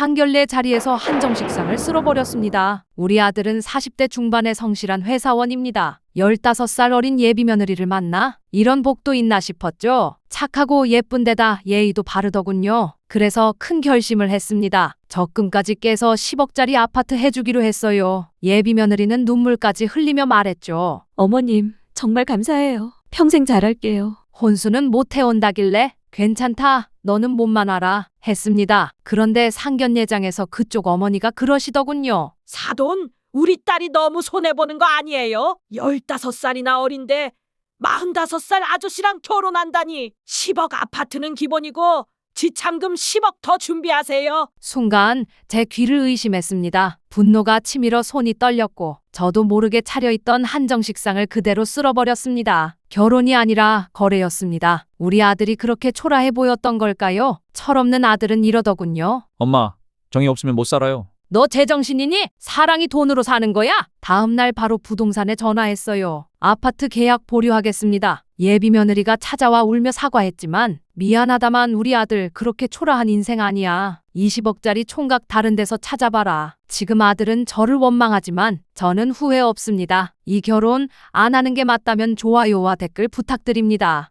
상견례 자리에서 한정 식상을 쓸어버렸습니다. 우리 아들은 40대 중반의 성실한 회사원입니다. 15살 어린 예비 며느리를 만나 이런 복도 있나 싶었죠. 착하고 예쁜 데다 예의도 바르더군요. 그래서 큰 결심을 했습니다. 적금까지 깨서 10억짜리 아파트 해주기로 했어요. 예비 며느리는 눈물까지 흘리며 말했죠. 어머님, 정말 감사해요. 평생 잘할게요. 혼수는 못 해온다길래 괜찮다. 너는 몸만 알아. 했습니다. 그런데 상견례장에서 그쪽 어머니가 그러시더군요. 사돈, 우리 딸이 너무 손해보는 거 아니에요? 15살이나 어린데 45살 아저씨랑 결혼한다니 10억 아파트는 기본이고 지참금 10억 더 준비하세요. 순간 제 귀를 의심했습니다. 분노가 치밀어 손이 떨렸고 저도 모르게 차려있던 한정 식상을 그대로 쓸어버렸습니다. 결혼이 아니라 거래였습니다. 우리 아들이 그렇게 초라해 보였던 걸까요? 철없는 아들은 이러더군요. 엄마, 정이 없으면 못 살아요. 너 제정신이니? 사랑이 돈으로 사는 거야? 다음 날 바로 부동산에 전화했어요. 아파트 계약 보류하겠습니다. 예비 며느리가 찾아와 울며 사과했지만 미안하다만 우리 아들 그렇게 초라한 인생 아니야. 20억짜리 총각 다른 데서 찾아봐라. 지금 아들은 저를 원망하지만 저는 후회 없습니다. 이 결혼 안 하는 게 맞다면 좋아요와 댓글 부탁드립니다.